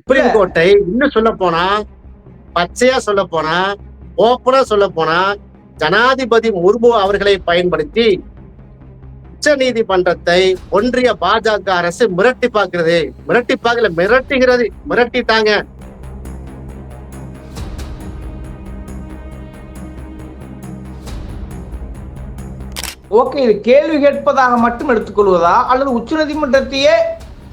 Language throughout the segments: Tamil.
சுப்ரீம் கோர்ட்டை இன்னும் சொல்ல போனா பச்சையா சொல்ல போனா ஓப்பனா சொல்ல போனா ஜனாதிபதி முர்மு அவர்களை பயன்படுத்தி உச்ச நீதிமன்றத்தை ஒன்றிய பாஜக அரசு மிரட்டி பார்க்கிறது. மிரட்டி பார்க்கல மிரட்டுகிறது. மிரட்டிட்டாங்க. ஓகே இது கேள்வி கேட்பதாக மட்டும் எடுத்துக்கொள்வதா? அல்லது உச்ச நீதிமன்றத்தையே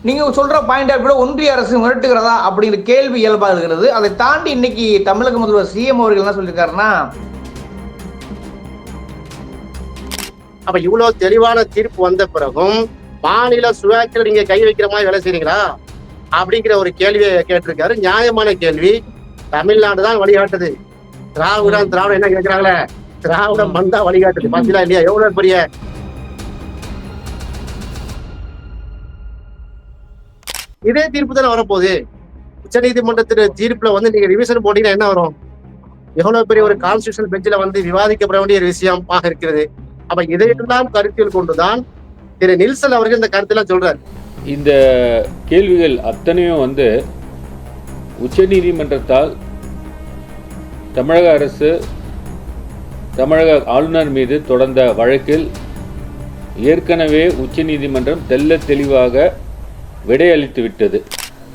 நீங்க சொல்ற பாயிண்ட் விட ஒன்றிய அரசு மிரட்டுகிறதா அப்படிங்கிற கேள்வி இயல்பா இருக்கிறது. அதை தாண்டி இன்னைக்கு தமிழக முதல்வர் சிஎம் அவர்கள் என்ன சொல்லியிருக்காருன்னா அப்ப இவ்வளவு தெளிவான தீர்ப்பு வந்த பிறகும் மாநில சுயாட்சியில் நீங்க கை வைக்கிற மாதிரி வேலை செய்றீங்களா? அப்படிங்கிற ஒரு கேள்வியை கேட்டிருக்காரு. நியாயமான கேள்வி. தமிழ்நாடு தான் வழிகாட்டுது. திராவிடம் திராவிடம் என்ன கேட்கிறாங்களே? திராவிடம் மந்தா வழிகாட்டுது. பாத்தீங்களா இல்லையா? எவ்வளவு பெரிய இதே தீர்ப்பு தானே வரப்போகுது? உச்ச நீதிமன்றத்தின் தீர்ப்புல வந்து நீங்க ரிவிஷன் போட்டீங்கன்னா என்ன வரும்? எவ்வளவு பெரிய ஒரு கான்ஸ்டியூஷன் பெஞ்சில வந்து விவாதிக்கப்பட வேண்டிய ஒரு விஷயமாக இருக்கிறது. அப்ப இதையெல்லாம் கருத்தில் கொண்டுதான் திரு நில்சன் அவர்கள் இந்த கருத்தெல்லாம் சொல்றாரு. இந்த கேள்விகள் அத்தனையும் வந்து உச்சநீதிமன்றத்தால் தமிழக அரசு தமிழக ஆளுநர் மீது தொடர்ந்த வழக்கில் ஏற்கனவே உச்சநீதிமன்றம் தெல்ல தெளிவாக விடையளித்து விட்டது.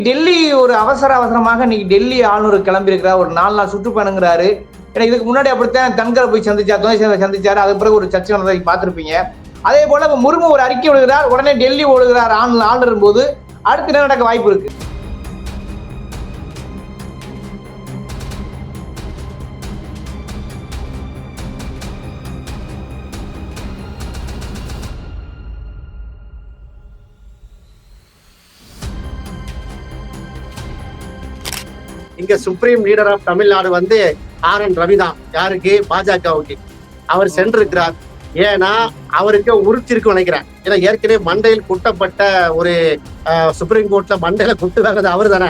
டெல்லி ஒரு அவசர அவசரமாக இன்னைக்கு டெல்லி ஆளுநர் கிளம்பியிருக்கிறார். ஒரு நாலு நாள் சுற்றுப்பயணங்கிறாரு. ஏன்னா இதுக்கு முன்னாடி அப்படித்தான் தன்கரை போய் சந்திச்சார் துணை செயலரை சந்திச்சார். அதுக்கு பிறகு ஒரு சர்ச்சை நடந்ததை பார்த்துருப்பீங்க. அதே போல முருகன் ஒரு அறிக்கை விடுகிறார். உடனே டெல்லி ஓடுகிறார் ஆளுநர் ஆளுநர் போது. அடுத்து என்ன நடக்க வாய்ப்பு இருக்கு? இங்க சுப்ரீம் லீடர் ஆஃப் தமிழ்நாடு வந்து ஆர் என் ரவி தான் யாருக்கு? பாஜகவுக்கு. அவர் சென்றிருக்கிறார். ஏன்னா அவருக்கு உறுத்திருக்கு நினைக்கிறேன். ஏன்னா ஏற்கனவே மண்டையில் குட்டப்பட்ட ஒரு அஹ், சுப்ரீம் கோர்ட்ல மண்டையில குட்டு வாங்குறது அவர் தானே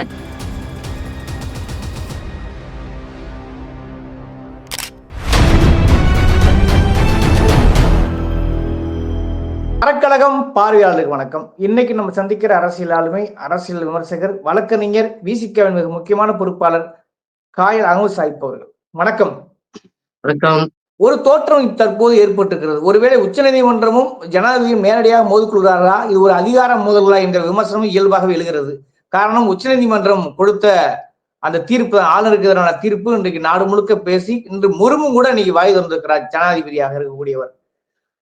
அறக்கழகம் பார்வையாளருக்கு வணக்கம். இன்னைக்கு நம்ம சந்திக்கிற அரசியல் ஆளுமை அரசியல் விமர்சகர் வழக்கறிஞர் விசிகவின் மிக முக்கியமான பொறுப்பாளர் காயல் அகமது சாஹிப் அவர்கள். வணக்கம். வணக்கம். ஒரு தோற்றம் தற்போது ஏற்பட்டிருக்கிறது. ஒருவேளை உச்சநீதிமன்றமும் ஜனாதிபதியும் நேரடியாக மோதிக்கொள்கிறார்களா இது ஒரு அதிகார மோதல்களா என்ற விமர்சனம் இயல்பாகவே எழுகிறது. காரணம் உச்சநீதிமன்றம் கொடுத்த அந்த தீர்ப்பு ஆளுநருக்கு எதிரான தீர்ப்பு இன்றைக்கு நாடு முழுக்க பேசி இன்று முருமும் கூட இன்னைக்கு வாய் திறந்திருக்கிறார். ஜனாதிபதியாக இருக்கக்கூடியவர்.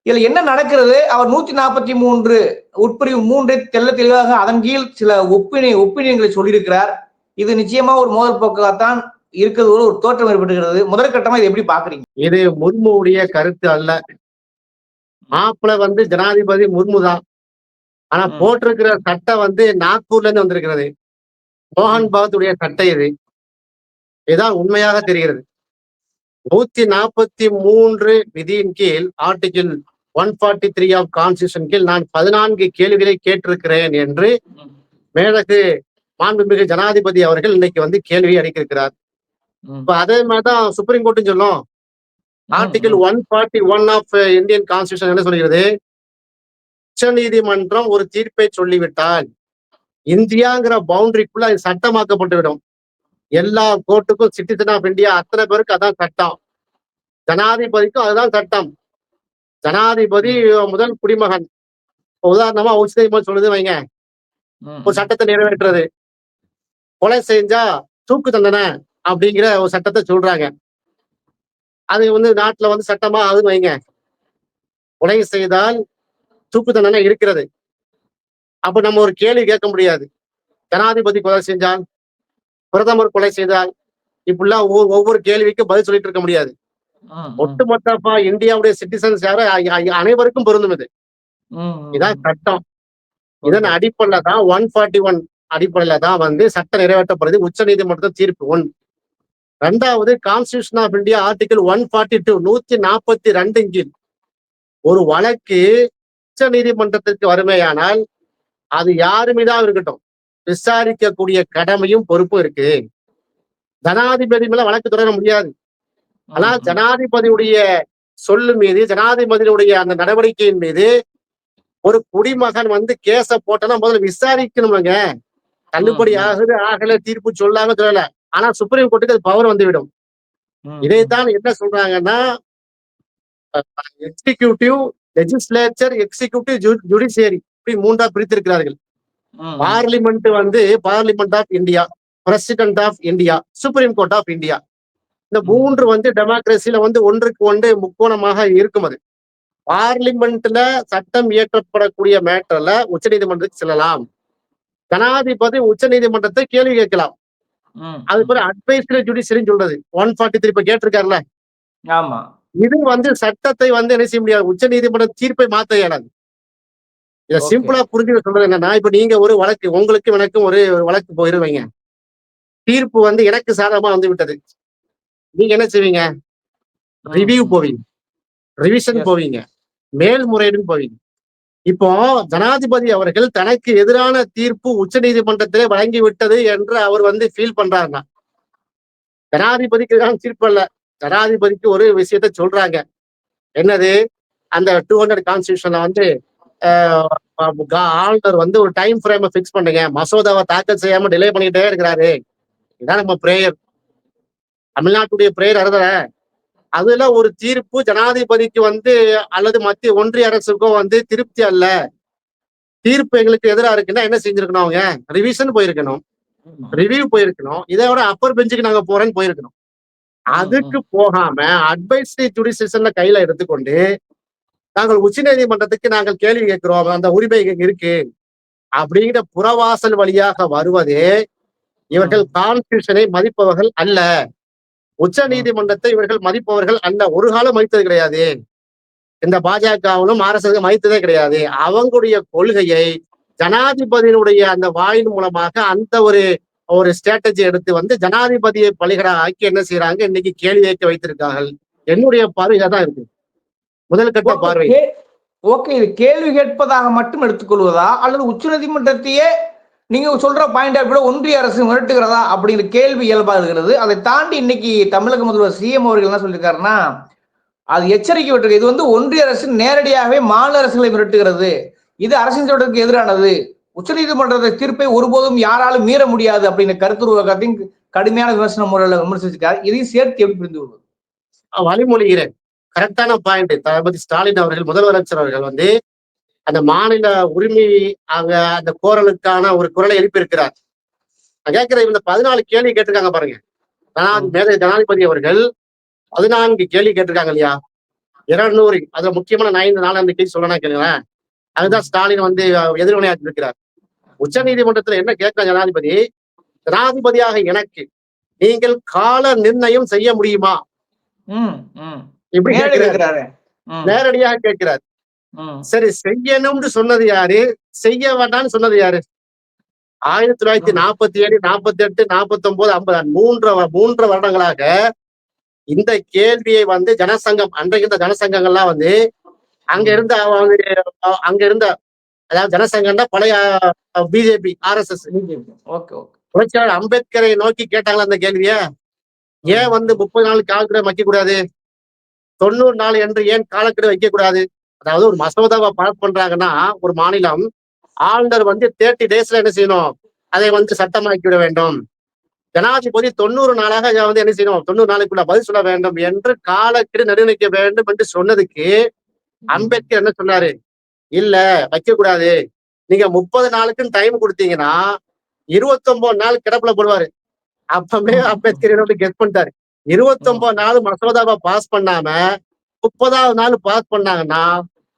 இதுல என்ன நடக்கிறது? அவர் நூத்தி நாற்பத்தி மூன்று உட்பிரிவு மூன்றை தெல்ல தெளிவாக அதன் கீழ் சில ஒப்பினை ஒப்பீனியன்களை சொல்லியிருக்கிறார். இது நிச்சயமா ஒரு மோதல் போக்காகத்தான் இருக்கிறது ஒரு தோற்றம் ஏற்பட்டுகிறது முதற்கட்டமா இதை எப்படி பாக்குறீங்க இது முர்முவுடைய கருத்து அல்ல. மாப்பிள வந்து ஜனாதிபதி முர்மு தான். ஆனா. போட்டிருக்கிற சட்டை வந்து நாக்பூர்ல இருந்து வந்திருக்கிறது. மோகன் பகத்துடைய சட்டை இது. இதுதான் உண்மையாக தெரிகிறது. நூத்தி நாற்பத்தி மூன்று விதியின் கீழ் article one forty three of constitution கீழ் நான் பதினான்கு கேள்விகளை கேட்டிருக்கிறேன் என்று மேலகு மாண்புமிகு ஜனாதிபதி அவர்கள் இன்னைக்கு வந்து கேள்வி அளிக்கிறார் இப்ப அதே மாதிரிதான் சுப்ரீம் கோர்ட்டும் சொல்லும். Article one forty one of Indian constitution என்ன சொல்கிறது? உச்ச நீதிமன்றம் ஒரு தீர்ப்பை சொல்லிவிட்டால் இந்தியாங்கிற பவுண்டரிக்குள்ள அது சட்டமாக்கப்பட்டுவிடும். எல்லா கோர்ட்டுக்கும் சிட்டிசன் ஆஃப் இந்தியா அத்தனை பேருக்கு அதான் சட்டம். ஜனாதிபதிக்கும் அதுதான் சட்டம். ஜனாதிபதி முதல் குடிமகன். உதாரணமா உச்ச நீதிமன்றம் சொல்லுது வைங்க. ஒரு சட்டத்தை நிறைவேற்றுறது. கொலை செஞ்சா தூக்கு தண்டனை அப்படிங்கிற ஒரு சட்டத்தை சொல்றாங்க. அது வந்து நாட்டுல வந்து சட்டமா ஆகுதுன்னு வைங்க. கொலை செய்தால் தூக்கு தண்டனை இருக்கிறது. அப்ப நம்ம ஒரு கேள்வி கேட்க முடியாது. ஜனாதிபதி கொலை செஞ்சால் பிரதமர் கொலை செய்தால் இப்படிலாம் ஒவ்வொரு- ஒவ்வொரு கேள்விக்கும் பதில் சொல்லிட்டு இருக்க முடியாது. ஒட்டுமொத்தமா இந்தியாவுடைய சிட்டிசன்ஸ் அ- அனைவருக்கும் பொருந்தும் இது. இதான் சட்டம். இதன் அடிப்படையில தான் ஒன் ஃபார்ட்டி ஒன் அடிப்படையில தான் வந்து சட்டம் நிறைவேற்றப்படுது. உச்ச நீதிமன்ற தீர்ப்பு ஒன். ரெண்டாவது constitution of India article one forty two நூத்தி நாற்பத்தி ரெண்டு கீழ். ஒரு வழக்கு உச்ச நீதிமன்றத்திற்கு வறுமையானால் அது யாரு மீதாக இருக்கட்டும். விசாரிக்கக்கூடிய கடமையும் பொறுப்பும் இருக்கு ஜனாதிபதி மேல வழக்கு தொடர முடியாது ஆனா ஜனாதிபதியுடைய சொல்லு மீது ஜனாதிபதியுடைய அந்த நடவடிக்கையின் மீது ஒரு குடிமகன் வந்து கேஸ போட்டனா முதல்ல விசாரிக்கணும்லங்க தள்ளுபடி. ஆகுது ஆகல தீர்ப்பு சொல்லாம சொல்லல ஆனா சுப்ரீம் கோர்ட்டுக்கு அது பவர் வந்துவிடும். இதைத்தான் என்ன சொல்றாங்கன்னா எக்ஸிகியூட்டிவ் லெஜிஸ்லேச்சர் எக்ஸிகியூட்டிவ் ஜுடிஷியரி இப்படி மூன்றா பிரித்திருக்கிறார்கள். பார்லிமெண்ட் வந்து parliament of India president of India supreme court of India. இந்த மூன்று வந்து டெமோக்ரஸில வந்து ஒன்றுக்கு ஒன்று முக்கோணமாக இருக்கும் அது. பார்லிமெண்ட்ல சட்டம் இயற்றப்படக்கூடிய மேட்டர்ல உச்சநீதிமன்றத்துக்கு செல்லலாம். ஜனாதிபதி உச்சநீதிமன்றத்தை கேள்வி கேட்கலாம். அது பேர் அட்வைசரி ஜுடிஷியரின்னு சொல்றது. ஒன் ஃபார்ட்டி த்ரீ இப்ப கேட்டிருக்காருல்ல? ஆமா. இது வந்து சட்டத்தை வந்து என்ன செய்ய முடியாது? உச்ச நீதிமன்ற தீர்ப்பை மாத்த இயலாது. இத. சிம்பிளா புரிஞ்சு சொல்றது என்னன்னா இப்ப நீங்க ஒரு வழக்கு உங்களுக்கு எனக்கும் ஒரு வழக்கு போயிருவீங்க. தீர்ப்பு வந்து எனக்கு சாதகமா வந்து விட்டது. நீங்க என்ன செய்வீங்க. ரிவ்யூ போவீங்க. ரிவிஷன். போவீங்க. மேல்முறையீடுன்னு போவீங்க. இப்போ ஜனாதிபதி அவர்கள் தனக்கு எதிரான தீர்ப்பு உச்ச நீதிமன்றத்திலே வழங்கி விட்டது என்று அவர் வந்து ஃபீல் பண்றாருன்னா ஜனாதிபதிக்கு எதிரான தீர்ப்பு அல்ல. ஜனாதிபதிக்கு ஒரு விஷயத்த சொல்றாங்க. என்னது? அந்த டூ ஹண்ட்ரட் கான்ஸ்டியூஷன்ல வந்து ஆளுநர் வந்து ஒரு டைம் ஃப்ரேமை ஃபிக்ஸ் பண்ணுங்க. மசோதாவை தாக்கல் செய்யாம டிலே பண்ணிக்கிட்டே இருக்கிறாரு. இதான் நம்ம பிரேயர் தமிழ்நாட்டுடைய பிரேயர் அறுதல. அதுல ஒரு தீர்ப்பு ஜனாதிபதிக்கு வந்து அல்லது மத்திய ஒன்றிய அரசுக்கோ வந்து திருப்தி அல்ல. தீர்ப்பு எங்களுக்கு எதிராக இருக்குன்னா என்ன செஞ்சிருக்கணும் அவங்க? ரிவிஷன் போயிருக்கணும். ரிவ்யூ போயிருக்கணும். இதை விட அப்பர் பெஞ்சுக்கு நாங்க போறேன்னு போயிருக்கணும். அதுக்கு போகாம அட்வைசரி ஜுடிஷியல்ல கையில எடுத்துக்கொண்டு நாங்கள் உச்சநீதிமன்றத்துக்கு நாங்கள் கேள்வி கேட்கிறோம் அந்த உரிமை இருக்கு. அப்படிங்கிற புறவாசல் வழியாக வருவதே இவர்கள் கான்ஸ்டியூஷனை மதிப்பவர்கள் அல்ல. உச்ச நீதிமன்றத்தை இவர்கள் மதிப்பவர்கள் அல்ல. ஒரு காலம் மதித்தது கிடையாது. இந்த பாஜகவிலும் அரசு மதித்ததே கிடையாது. அவங்களுடைய கொள்கையை ஜனாதிபதியினுடைய அந்த வாயின் மூலமாக அந்த ஒரு ஒரு ஸ்ட்ராட்டஜி எடுத்து வந்து ஜனாதிபதியை பலிகடா ஆக்கி என்ன செய்யறாங்க இன்னைக்கு கேள்வி கேட்க வைத்திருக்கார்கள். என்னுடைய பார்வை தான் இருக்கு. முதல் கட்ட பார்வை. ஓகே இது கேள்வி கேட்பதாக மட்டும் எடுத்துக்கொள்வதா? அல்லது உச்சநீதிமன்றத்தையே நீங்க சொல்ற பாயிண்ட் ஆஃப் விட ஒன்றிய அரசு மிரட்டுகிறதா? அப்படிங்கிற கேள்வி இயல்பா இருக்கிறது. அதை தாண்டி இன்னைக்கு தமிழக முதல்வர் சிஎம் அவர்கள் என்ன சொல்லியிருக்காருன்னா அது எச்சரிக்கை விட்டிருக்கு. இது வந்து ஒன்றிய அரசு நேரடியாகவே மாநில அரசுகளை மிரட்டுகிறது. இது அரசின் சட்டத்துக்கு எதிரானது. உச்சநீதிமன்றத்தை தீர்ப்பை ஒருபோதும் யாராலும் மீற முடியாது அப்படிங்கிற கருத்துருவகத்தையும் கடுமையான விமர்சன முறையில் விமர்சிச்சிருக்காரு. இதையும் சேர்த்து எப்படி புரிந்து கொள்வது? வழிமொழிகிறேன் கரெக்டான பாயிண்ட் தளபதி ஸ்டாலின் அவர்கள் முதலமைச்சர் அவர்கள் வந்து அந்த மாநில உரிமை அங்க அந்த கோரலுக்கான ஒரு குரலை எழுப்பியிருக்கிறார். நான் கேட்கிறேன் இந்த பதினாலு கேள்வி கேட்டிருக்காங்க பாருங்க. ஜனாதி மேதை ஜனாதிபதி அவர்கள் பதினான்கு கேள்வி கேட்டிருக்காங்க இல்லையா? இருநூறு அதுல முக்கியமான ஐந்து நாலாந்து கேள்வி சொல்லணும் கேளுங்களேன் அதுதான் ஸ்டாலின் வந்து எதிர்வினையாற்றி இருக்கிறார். உச்ச நீதிமன்றத்துல என்ன கேட்கிற ஜனாதிபதி? ஜனாதிபதியாக எனக்கு நீங்கள் கால நிர்ணயம் செய்ய முடியுமா? இப்படி கேட்கிறார் நேரடியாக கேட்கிறார் சரி செய்யணும்னு சொன்னது யாரு? செய்ய வேண்டாம்னு சொன்னது யாரு? ஆயிரத்தி தொள்ளாயிரத்தி நாற்பத்தி ஏழு நாற்பத்தி எட்டு நாற்பத்தி ஒன்பது ஐம்பது மூன்று மூன்று வருடங்களாக இந்த கேள்வியை வந்து ஜனசங்கம் அன்றைக்கு இருந்த ஜனசங்கங்கள்லாம் வந்து அங்க இருந்த அவங்க அங்க இருந்த அதாவது ஜனசங்கம்னா பழைய பிஜேபி ஆர்எஸ்எஸ். Okay okay. புரட்சியாளர் அம்பேத்கரை நோக்கி கேட்டாங்களா அந்த கேள்விய? ஏன் வந்து முப்பது நாள் காலக்கெடு வைக்க கூடாது தொண்ணூறு நாள் என்று ஏன் காலக்கெடு வைக்க கூடாது அதாவது ஒரு மசோதாவை பாஸ் பண்றாங்கன்னா ஒரு மாநிலம் ஆளுநர் வந்து தேர்ட்டி டேஸ்ல என்ன செய்யணும்? அதை வந்து சட்டமாக்கி விட வேண்டும். ஜனாதிபதி தொண்ணூறு நாளாக வந்து என்ன செய்யணும்? தொண்ணூறு நாளைக்குள்ள பதில் சொல்ல வேண்டும் என்று காலக்கெடு நிர்ணயிக்க வேண்டும் என்று சொன்னதுக்கு அம்பேத்கர் என்ன சொன்னாரு? இல்ல வைக்க கூடாது நீங்க முப்பது நாளுக்குன்னு டைம் கொடுத்தீங்கன்னா இருபத்தொன்பது நாள் கிடப்புல போடுவாரு. அப்பவே அம்பேத்கர் என்ன கெஸ் பண்ணிட்டாரு. இருபத்தொன்பது நாள் மசோதாவை பாஸ் பண்ணாம முப்பதாவது நாள் பாஸ் பண்ணாங்கன்னா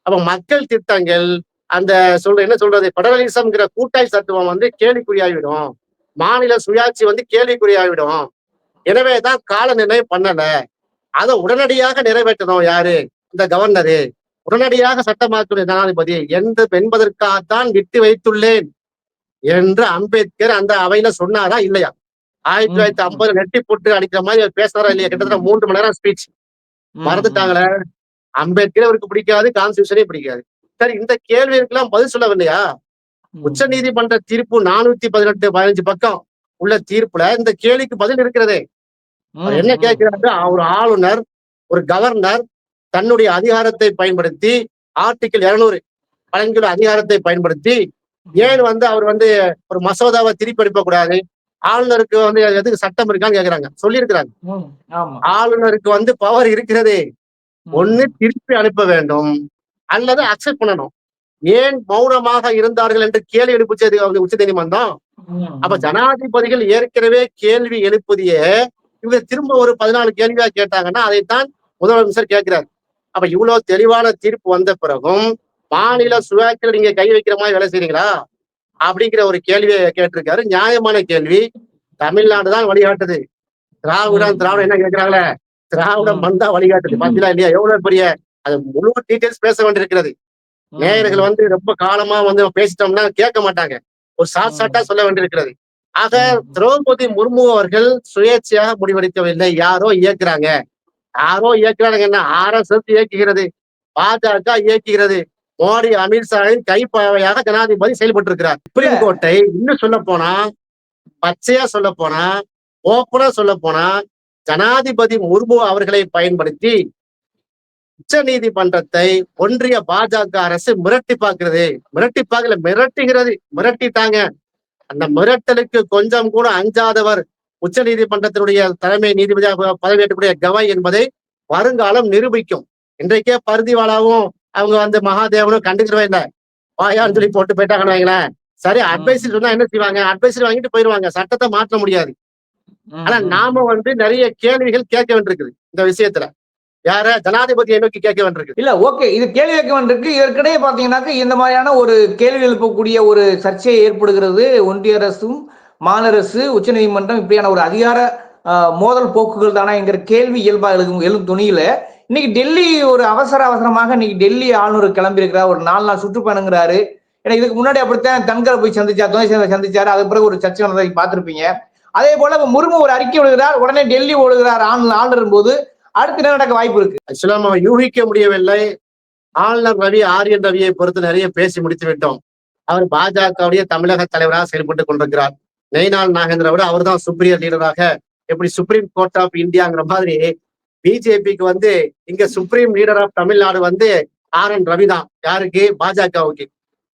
அப்ப மக்கள் திட்டங்கள் அந்த சொல்ற என்ன சொல்றது பெடரலிசம்ங்கிற கூட்டாய் தத்துவம் வந்து கேள்விக்குறியாகிவிடும் மாநில சுயாட்சி வந்து கேள்விக்குறியாகிவிடும் எனவே தான் கால நிர்ணயம் பண்ணல. அதை உடனடியாக நிறைவேற்றணும் யாரு? இந்த கவர்னரு உடனடியாக சட்டமாக்குற ஜனாதிபதி என்று என்பதற்காகத்தான் விட்டு வைத்துள்ளேன். என்று அம்பேத்கர் அந்த அவையில சொன்னாரா இல்லையா? ஆயிரத்தி தொள்ளாயிரத்தி ஐம்பது நெட்டி போட்டு அடிக்கிற மாதிரி அவர் பேசுறாரா இல்லையா? கிட்டத்தட்ட மூன்று மணி நேரம் ஸ்பீச் மறந்துட்டாங்களே. அம்பேத்கர் அவருக்கு பிடிக்காது கான்ஸ்டியூஷனே பிடிக்காது. சரி இந்த கேள்விக்கெல்லாம் பதில் சொல்லவில்லையா? உச்ச நீதிமன்ற தீர்ப்பு நானூத்தி பதினெட்டு பதினஞ்சு பக்கம் உள்ள தீர்ப்புல இந்த கேள்விக்கு பதில் இருக்கிறதே. அவர் என்ன கேட்கிறாரு ஒரு ஆளுநர் ஒரு கவர்னர் தன்னுடைய அதிகாரத்தை பயன்படுத்தி ஆர்டிகிள் இருநூறு வழங்கியுள்ள அதிகாரத்தை பயன்படுத்தி ஏன் வந்து அவர் வந்து ஒரு மசோதாவை திருப்பி அனுப்ப கூடாது ஆளுநருக்கு வந்து எதுக்கு சட்டம் இருக்கான்னு கேக்குறாங்க. சொல்லியிருக்கிறாங்க. ஆளுநருக்கு வந்து பவர் இருக்கிறதே. ஒண்ணு திருப்பி அனுப்ப வேண்டும். அல்லது அக்செப்ட் பண்ணணும். ஏன் மௌனமாக இருந்தார்கள் என்று கேள்வி எழுப்பிச்சது உச்ச நீதிமன்றம்? அப்ப ஜனாதிபதிகள் ஏற்கனவே கேள்வி எழுப்புதிய இவங்க திரும்ப ஒரு பதினாலு கேள்வியா கேட்டாங்கன்னா அதைத்தான் முதலமைச்சர் கேட்கிறார். அப்ப இவ்வளவு தெளிவான தீர்ப்பு வந்த பிறகும் மாநில சுயாட்சியில் நீங்க கை வைக்கிற மாதிரி வேலை செய்றீங்களா? அப்படிங்கிற ஒரு கேள்வியை கேட்டிருக்காரு. நியாயமான கேள்வி. தமிழ்நாடு தான் வழிகாட்டுது. திராவிடம் திராவிடம் என்ன கேட்கிறாங்களே? திராவிடம். மண் தான் வழிகாட்டுது. பாத்தீங்களா இல்லையா? எவ்வளவு பெரிய அது முழு டீடைல்ஸ் பேச வேண்டியிருக்கிறது. நேயர்கள் வந்து ரொம்ப காலமா வந்து பேசிட்டோம்னா கேட்க மாட்டாங்க. ஒரு ஷார்ட் ஷார்ட்டா சொல்ல வேண்டியிருக்கிறது. ஆக. திரௌபதி முர்மு அவர்கள் சுயேட்சையாக முடிவெடுக்கவில்லை. யாரோ இயக்குறாங்க. யாரோ இயக்குறாங்கன்னா ஆர்எஸ்எஸ் இயக்குகிறது. பாஜக இயக்குகிறது. மோடி அமித்ஷாவின் கைப்பாவையாக ஜனாதிபதி செயல்பட்டு இருக்கிறார் சுப்ரீம் கோர்ட்டை இன்னும் சொல்ல போனா பச்சையா சொல்ல போனா ஓப்பனா சொல்ல போனா ஜனாதிபதி முர்மு அவர்களை பயன்படுத்தி உச்ச நீதிமன்றத்தை ஒன்றிய பாஜக அரசு மிரட்டி பார்க்கிறது. மிரட்டி பார்க்கல மிரட்டுகிறது. மிரட்டிட்டாங்க. அந்த மிரட்டலுக்கு கொஞ்சம் கூட அஞ்சாதவர் உச்ச நீதிமன்றத்தினுடைய தலைமை நீதிபதியாக பதவியேற்றக்கூடிய கவாய் என்பதை வருங்காலம் நிரூபிக்கும். இன்றைக்கே பருதிவாலாவும் அவங்க வந்து மகாதேவனும் கண்டுக்கிறவே இல்லை வாயான்னு சொல்லி போட்டு போயிட்டாங்கன்னு வைங்களேன். சரி அட்வைஸ் சொன்னா என்ன செய்வாங்க? அட்வைஸ் வாங்கிட்டு போயிருவாங்க. சட்டத்தை மாற்ற முடியாது. ஆனா. நாம வந்து நிறைய கேள்விகள் கேட்க வேண்டியிருக்குது இந்த விஷயத்துல. யார? ஜனாதிபதியை நோக்கி கேட்க வேண்டியிருக்கு இல்ல ஓகே. இது கேள்வி கேட்க வேண்டியிருக்கு. இதற்கிடையே பாத்தீங்கன்னாக்க இந்த மாதிரியான ஒரு கேள்வி எழுப்பக்கூடிய ஒரு சர்ச்சை ஏற்படுகிறது ஒன்றிய அரசும் மாநில அரசு உச்சநீதிமன்றம் இப்படியான ஒரு அதிகார மோதல் போக்குகள் தானே என்கிற கேள்வி இயல்பா எழுதும் எழும் துணியில இன்னைக்கு டெல்லி ஒரு அவசர அவசரமாக இன்னைக்கு டெல்லி ஆளுநர் கிளம்பியிருக்கிறார். ஒரு நாலு நாள் சுற்றுப்பயணங்கிறாரு. ஏன்னா இதுக்கு முன்னாடி அப்படித்தான் தன்கரை போய் சந்திச்சார் துணை சேர்ந்த சந்திச்சாரு. அதுக்கு பிறகு ஒரு சர்ச்சை வந்ததை பார்த்துருப்பீங்க. அதே போல இப்ப ஒரு அறிக்கை விடுகிறார். உடனே டெல்லி ஓடுகிறார் ஆளுநர் ஆளுநர் போது. அடுத்து என்ன நடக்க வாய்ப்பு இருக்கு? ஆக்சுவலா நம்ம யூகிக்க முடியவில்லை. ஆளுநர் ரவி ஆரியன் ரவியை பொறுத்து நிறைய பேசி முடித்து விட்டோம். அவர் பாஜகவுடைய தமிழக தலைவராக செயல்பட்டு கொண்டிருக்கிறார். நெய்னால் நாகேந்திராவோட அவர் தான் சுப்ரியர் லீடராக எப்படி சுப்ரீம் கோர்ட் ஆஃப் இந்தியாங்கிற மாதிரி பிஜேபிக்கு வந்து இங்க சுப்ரீம் லீடர் ஆஃப் தமிழ்நாடு வந்து ஆர் என் ரவி தான் யாருக்கு? பாஜகவுக்கு.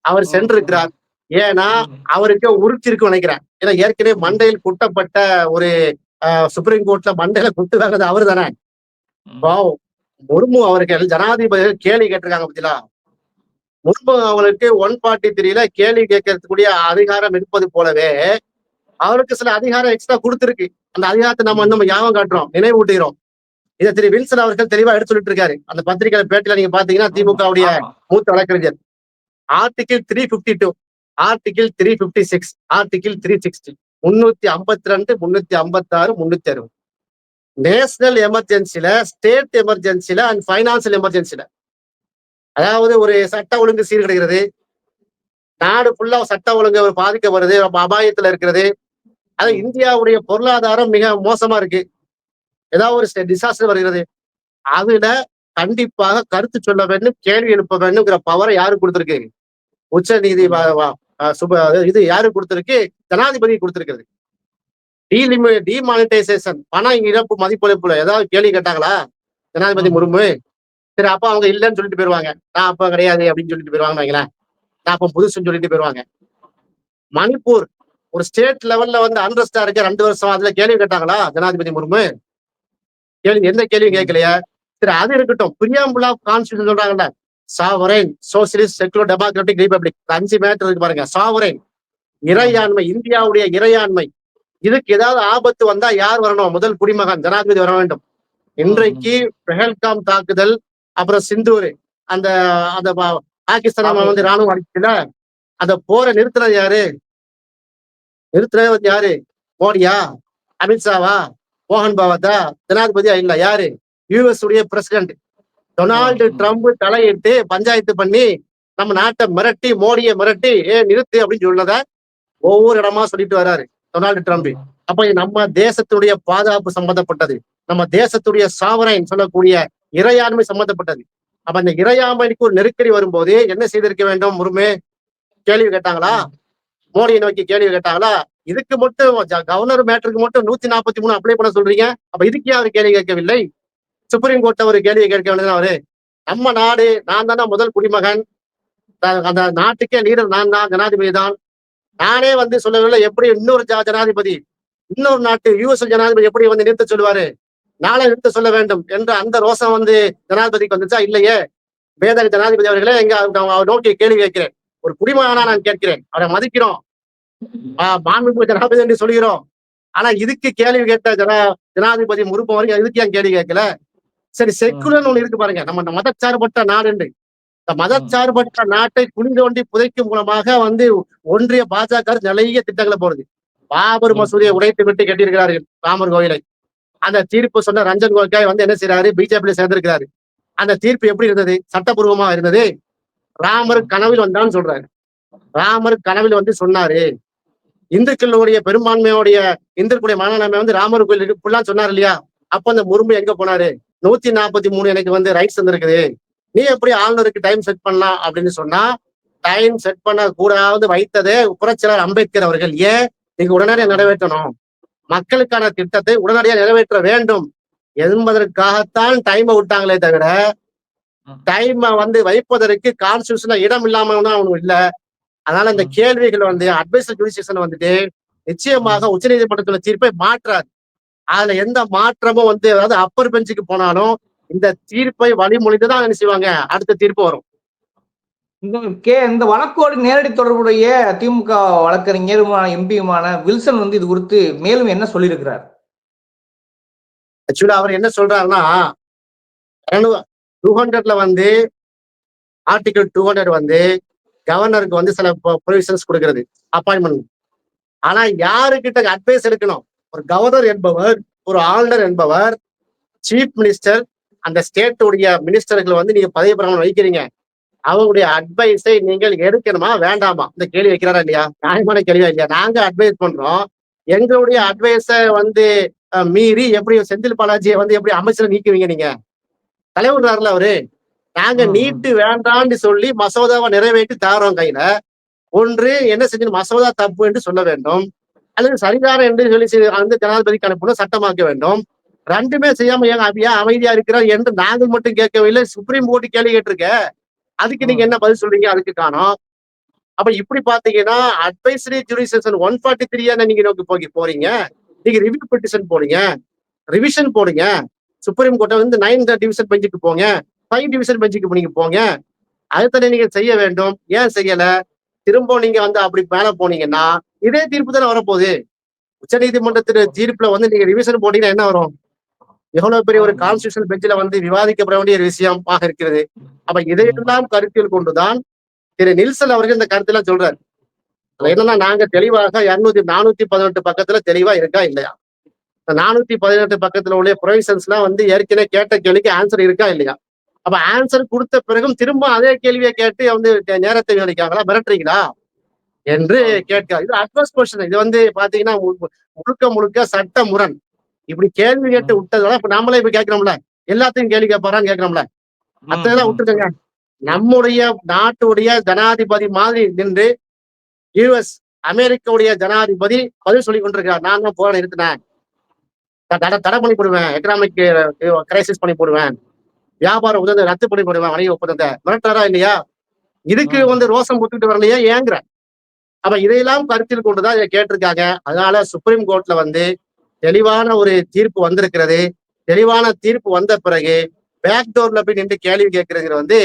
அவர் சென்றிருக்கிறார். ஏன்னா அவருக்கு உறுத்திருக்கு நினைக்கிறேன். ஏன்னா ஏற்கனவே மண்டையில் குட்டப்பட்ட ஒரு சுப்ரீம் கோர்ட்ல மண்டையில குட்டு வாங்குறது அவரு தானே முர்மு அவர்கள் ஜனாதிபதி கேள்வி கேட்டிருக்காங்க பத்திலா முர்மு அவங்களுக்கு ஒன் ஃபார்ட்டி த்ரீல கேள்வி கேட்கறதுக்குரிய அதிகாரம் இருப்பது போலவே அவருக்கு சில அதிகாரம் எக்ஸ்ட்ரா கொடுத்திருக்கு. அந்த அதிகாரத்தை நம்ம நம்ம ஞாபகம் காட்டுறோம். நினைவூட்டுகிறோம். இதை திரு வில்சன் அவர்கள் தெளிவா எடுத்து சொல்லிட்டு இருக்காரு அந்த பத்திரிகை பேட்டில நீங்க பாத்தீங்கன்னா திமுகவுடைய. மூத்த வழக்கறிஞர். Article three fifty two article three fifty six article three sixty முன்னூத்தி ஐம்பத்தி ரெண்டு முன்னூத்தி ஐம்பத்தி ஆறு முன்னூத்தி அறுபது. நேஷனல் எமர்ஜென்சில ஸ்டேட் எமர்ஜென்சில அண்ட் பைனான்சியல் எமர்ஜென்சில அதாவது ஒரு சட்ட ஒழுங்கு சீர்கிடுகிறது. நாடு ஃபுல்லா சட்ட ஒழுங்கு பாதிக்கப்படுது அபாயத்துல இருக்கிறது. அது இந்தியாவுடைய பொருளாதாரம் மிக மோசமா இருக்கு. ஏதாவது ஒரு டிசாஸ்டர் வருகிறது. அதுல கண்டிப்பாக கருத்து சொல்ல வேண்டும் கேள்வி எழுப்ப வேண்டும்ங்கிற பவரை யாரு கொடுத்திருக்கு? உச்ச நீதி சுப இது யாரு கொடுத்திருக்கு? ஜனாதிபதி கொடுத்திருக்கிறது. டீலிமி டிமானிட்டைசேஷன் பணம் இழப்பு மதிப்பிழப்புல ஏதாவது கேள்வி கேட்டாங்களா? ஜனாதிபதி முருமு முர்மு சரி அப்ப அவங்க இல்லைன்னு சொல்லிட்டு போயிருவாங்க. நான் அப்ப கிடையாது அப்படின்னு சொல்லிட்டு போயிருவாங்கன்னு வைங்களேன். நான் அப்ப புதுசுன்னு சொல்லிட்டு போயிருவாங்க. மணிப்பூர் ஒரு ஸ்டேட் லெவல்ல வந்து அண்டர்ஸ்டா இருக்க. ரெண்டு வருஷம் அதுல கேள்வி கேட்டாங்களா? ஜனாதிபதி முர்மு கேள்வி எந்த கேள்வியும் கேட்கலையா? சரி அது இருக்கட்டும். பிரியாம்புல் ஆஃப் கான்ஸ்டியூஷன் சொல்றாங்கல்ல. Sovereign socialist secular democratic republic அஞ்சு மேட்டர் இருக்கு பாருங்க. சாவரைன் இறையாண்மை இந்தியாவுடைய இறையாண்மை. இதுக்கு ஏதாவது ஆபத்து வந்தா யார் வரணும்? முதல் குடிமகன் ஜனாதிபதி வர வேண்டும். இன்றைக்கு பெஹல்காம் தாக்குதல் அப்புறம் சிந்தூர் அந்த அந்த பாகிஸ்தான் வந்து ராணுவம் அடிச்சுல அந்த போரை நிறுத்தினது யாரு? நிறுத்தினது வந்து யாரு? மோடியா? அமித்ஷாவா? மோகன் பகவத்தா ஜனாதிபதியா இல்ல யாரு? யுஎஸ் உடைய பிரசிடென்ட் டொனால்டு ட்ரம்ப் தலையிட்டு பஞ்சாயத்து பண்ணி நம்ம நாட்டை மிரட்டி மோடியை மிரட்டி ஏ நிறுத்து அப்படின்னு சொன்னத ஒவ்வொரு இடமா சொல்லிட்டு வராரு டொனால்டு ட்ரம்ப். அப்ப நம்ம தேசத்துடைய பாதுகாப்பு சம்பந்தப்பட்டது. நம்ம தேசத்துடைய சாவரைன் சொல்லக்கூடிய இறையாண்மை சம்பந்தப்பட்டது. அப்ப அந்த இறையாண்மைக்கு ஒரு நெருக்கடி வரும்போது என்ன செய்திருக்க வேண்டும் முருமே கேள்வி கேட்டாங்களா? மோடியை நோக்கி கேள்வி கேட்டாங்களா? இதுக்கு மட்டும் கவர்னர் மேட்டருக்கு மட்டும் நூத்தி நாற்பத்தி மூணு அப்ளை பண்ண சொல்றீங்க? அப்ப இதுக்கே அவர் கேள்வி கேட்கவில்லை? சுப்ரீம் கோர்ட்ல ஒரு கேள்வி கேட்க வேண்டியது அவரு. நம்ம நாடு நான் தானே முதல் குடிமகன். அந்த நாட்டுக்கே லீடர் நான் தான் ஜனாதிபதி தான். நானே வந்து சொல்லவில்லை எப்படி இன்னொரு ஜா- ஜனாதிபதி இன்னொரு நாட்டு யூஎஸ் ஜனாதிபதி எப்படி வந்து நிறுத்த சொல்லுவாரு? நாளை நிறுத்த சொல்ல வேண்டும் என்ற அந்த ரோசம் வந்து ஜனாதிபதிக்கு வந்துச்சா? இல்லையே. வேதக ஜனாதிபதி அவர்களே எங்க அவங்க- அவர் நோக்கி கேள்வி கேட்கிறேன். ஒரு குடிமகனா நான் கேட்கிறேன். அவரை மதிக்கிறோம். மாண்புமிகு ஜனாதிபதி என்று சொல்கிறோம். ஆனா இதுக்கு கேள்வி கேட்ட ஜனா ஜனாதிபதி முறுப்பு வரைக்கும் இதுக்கு ஏன் கேள்வி கேட்கல? சரி செக்குலர் ஒண்ணு இருக்கு பாருங்க. நம்ம இந்த மதச்சார்பற்ற நாடு என்று. இந்த மதச்சார்பற்ற நாட்டை குழி தோண்டி புதைக்கும் மூலமாக வந்து ஒன்றிய பாஜக நிறைய திட்டங்களை போடுது. பாபர் மசூதியை உடைத்து விட்டு கட்டியிருக்கிறார்கள் ராமர் கோயிலை. அந்த தீர்ப்பு சொன்ன ரஞ்சன் கோகாய் வந்து என்ன செய்யறாரு பிஜேபியில சேர்ந்திருக்கிறாரு. அந்த தீர்ப்பு எப்படி இருந்தது? சட்டபூர்வமா இருந்தது? ராமர் கனவில் வந்தான்னு சொல்றாரு. ராமர் கனவில் வந்து சொன்னாரு. இந்துக்களுடைய பெரும்பான்மையோடைய இந்துக்களுடைய மனநன்மை வந்து ராமர் கோயில் இருக்கு சொன்னார் இல்லையா? அப்ப அந்த முரும்பு எங்க போனாரு? நூத்தி நாற்பத்தி மூணு எனக்கு வந்து ரைட்ஸ் வந்திருக்குது நீ எப்படி ஆளுநருக்கு டைம் செட் பண்ணலாம் அப்படின்னு சொன்னா டைம் செட் பண்ண கூடாது வைத்ததே புரட்சியாளர் அம்பேத்கர் அவர்கள். ஏன்? நீங்க உடனடியாக நிறைவேற்றணும். மக்களுக்கான திட்டத்தை உடனடியாக நிறைவேற்ற வேண்டும். என்பதற்காகத்தான் டைமை விட்டாங்களே தவிர டைமை வந்து வைப்பதற்கு கான்ஸ்டியூஷன்ல இடம் இல்லாம ஒன்றும் இல்ல. அதனால இந்த கேள்விகள் வந்து அட்வைசர் ஜுடிஷியேஷன் வந்துட்டு நிச்சயமாக உச்சநீதிமன்றத்துல தீர்ப்பை மாற்றாது. அதுல எந்த மாற்றமும் வந்து அதாவது அப்பர் பெஞ்சுக்கு போனாலும் இந்த தீர்ப்பை வழிமொழிந்து தான் என்ன செய்வாங்க? அடுத்த தீர்ப்பு வரும். இந்த கே இந்த வழக்கோடு நேரடி தொடர்புடைய திமுக வழக்கறிஞருமான எம்பியுமான வில்சன் வந்து இது குறித்து மேலும் என்ன சொல்லியிருக்கிறார்? ஆக்சுவலா அவர் என்ன சொல்றாருன்னா டூ ஹண்ட்ரட்ல வந்து ஆர்டிகல் டூ ஹண்ட்ரட் வந்து கவர்னருக்கு வந்து சில ப்ரொவிஷன்ஸ் கொடுக்கறது அப்பாயின்மெண்ட் ஆனா யாருக்கிட்ட அட்வைஸ் எடுக்கணும்? ஒரு கவர்னர் என்பவர் ஒரு ஆளுநர் என்பவர் சீஃப் மினிஸ்டர் அந்த ஸ்டேட்டுடைய மினிஸ்டர்கள் வந்து நீங்க பதவி பிரமாணம் வைக்கிறீங்க. அவங்களுடைய அட்வைஸை நீங்கள் எடுக்கணுமா வேண்டாமா? இந்த கேள்வி வைக்கிறாரா இல்லையா? நியாயமான கேள்வியா இல்லையா? நாங்க அட்வைஸ் பண்றோம். எங்களுடைய அட்வைஸை வந்து மீறி எப்படி செந்தில் பாலாஜியை வந்து எப்படி அமைச்சரை நீக்குவீங்க நீங்க? தலைவர்ல அவரு நாங்க. நீட்டு வேண்டாம்னு சொல்லி மசோதாவை நிறைவேற்றி தாரோம் கையில. ஒன்று என்ன செஞ்சு மசோதா தப்பு என்று சொல்ல வேண்டும். அல்லது சரிதான என்று சொல்லி அந்த ஜனாதிபதிக்கு அனுப்பணும் சட்டமாக்க வேண்டும். ரெண்டுமே செய்யாம ஏன் அபியா அமைதியா இருக்கிறார் என்று நாங்கள் மட்டும் கேட்கவில்லை. சுப்ரீம் கோர்ட் கேள்வி கேட்டிருக்க. அதுக்கு நீங்க என்ன பதில் சொல்றீங்க? அதுக்கு காணோம் அப்ப இப்படி பாத்தீங்கன்னா அட்வைசரி ஜுடிஷியேஷன் ஒன் ஃபார்ட்டி த்ரீயா நீங்க நோக்கி போய் போறீங்க. நீங்க ரிவ்யூ பெட்டிஷன் போடுங்க. ரிவிஷன் போடுங்க. சுப்ரீம் கோர்ட்டை வந்து நைன் டிவிஷன் பெஞ்சுக்கு போங்க. ஃபைவ் டிவிஷன் பெஞ்சுக்கு நீங்க போங்க. அதுதானே நீங்க செய்ய வேண்டும். ஏன் செய்யல? திரும்ப நீங்க வந்து அப்படி மேல போனீங்கன்னா இதே தீர்ப்பு தானே வரப்போகுது. உச்சநீதிமன்றத்தின் தீர்ப்புல வந்து நீங்க ரிவிஷன் போட்டீங்கன்னா என்ன வரும்? எவ்வளவு பெரிய ஒரு கான்ஸ்டியூஷன் பெஞ்சில் வந்து விவாதிக்கப்பட வேண்டிய ஒரு விஷயமாக இருக்கிறது. அப்ப இதையெல்லாம் கருத்தில் கொண்டுதான் திரு நில்சன் அவர்கள் இந்த கருத்தெல்லாம் சொல்றாரு. என்னன்னா நாங்க தெளிவாக இருநூத்தி நானூத்தி பதினெட்டு பக்கத்துல தெளிவா இருக்கா இல்லையா? நானூத்தி பதினெட்டு பக்கத்துல உள்ள ப்ரொவிஷன்ஸ் எல்லாம் வந்து ஏற்கனவே கேட்ட கேள்விக்கு ஆன்சர் இருக்கா இல்லையா? அப்ப ஆன்சர் கொடுத்த பிறகும் திரும்ப அதே கேள்வியை கேட்டு வந்து நேரத்தை வீணடிக்காங்களா மிரட்டுறீங்களா? என்று கேட்க இது அட்வான்ஸ் கொஸ்டின் இது வந்து பாத்தீங்கன்னா முழுக்க முழுக்க சட்ட முரண் இப்படி கேள்வி கேட்டு விட்டதால இப்ப நாமளே இப்ப கேட்கிறோம்ல. எல்லாத்தையும் கேள்வி கேட்பாரான்னு கேட்கிறோம்ல. அத்தனை விட்டுருங்க. நம்முடைய நாட்டுடைய ஜனாதிபதி மாதிரி நின்று யுஎஸ் அமெரிக்காவுடைய ஜனாதிபதி பதில் சொல்லி கொண்டிருக்கிறார். நான் தான் போராட நிறுத்தினேன் தடை தடை பண்ணி போடுவேன் எக்கனாமிக் கிரைசிஸ் பண்ணி போடுவேன் வியாபார உதவி ரத்து பண்ணி போடுவேன் வணிக ஒப்பந்தத்தை. மிரட்டாரா இல்லையா? இதுக்கு வந்து ரோசம் போட்டுக்கிட்டு வரலையா ஏங்குற. அப்ப இதையெல்லாம் கருத்தில் கொண்டுதான் இதை கேட்டிருக்காங்க. அதனால சுப்ரீம் கோர்ட்ல வந்து தெளிவான ஒரு தீர்ப்பு வந்திருக்கிறது. தெளிவான தீர்ப்பு வந்த பிறகு பேக் டோர்ல போய் நின்று கேள்வி கேட்கறது வந்து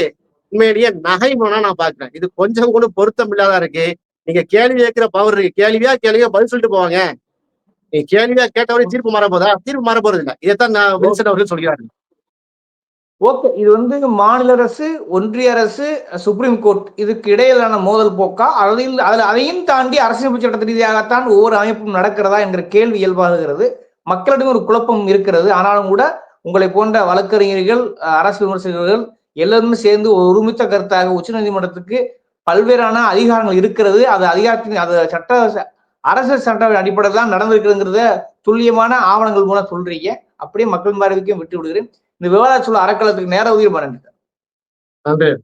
உண்மையிலேயே நகைமுனா நான் பாக்குறேன் இது கொஞ்சம் கூட பொருத்தம் இல்லாத இருக்கு. நீங்க கேள்வி கேட்கிற பவர் இருக்கு. கேள்வியா கேள்வியா பதில் சொல்லிட்டு போவாங்க. கேள்வியா கேட்டவரை தீர்ப்பு மாற போதா தீர்ப்பு மாற போறது இல்ல இதைத்தான் நான் வில்சன் அவர்கள் சொல்கிறாரு. ஓகே இது வந்து மாநில அரசு ஒன்றிய அரசு சுப்ரீம் கோர்ட் இதுக்கு இடையிலான மோதல் போக்கா? அதில் அதில் அதையும் தாண்டி அரசியல் சட்ட ரீதியாகத்தான் ஒவ்வொரு அமைப்பும் நடக்கிறதா என்கிற கேள்வி இயல்பாகுகிறது மக்களிடம் ஒரு குழப்பம் இருக்கிறது. ஆனாலும் கூட உங்களை போன்ற வழக்கறிஞர்கள் அரசு விமர்சகர்கள் எல்லாருமே சேர்ந்து ஒரு ஒருமித்த கருத்தாக உச்சநீதிமன்றத்துக்கு பல்வேறான அதிகாரங்கள் இருக்கிறது. அது அதிகாரத்தின் அது சட்ட அரசு சட்ட அடிப்படையில் தான் நடந்திருக்குங்கிறத துல்லியமான ஆவணங்கள் மூலம் சொல்றீங்க. அப்படியே மக்கள் பார்வைக்கும் விட்டு விடுகிறேன் இந்த விவாத சொல்ல அறக்கலத்துக்கு நேர உயிர் பண்ண நன்றி.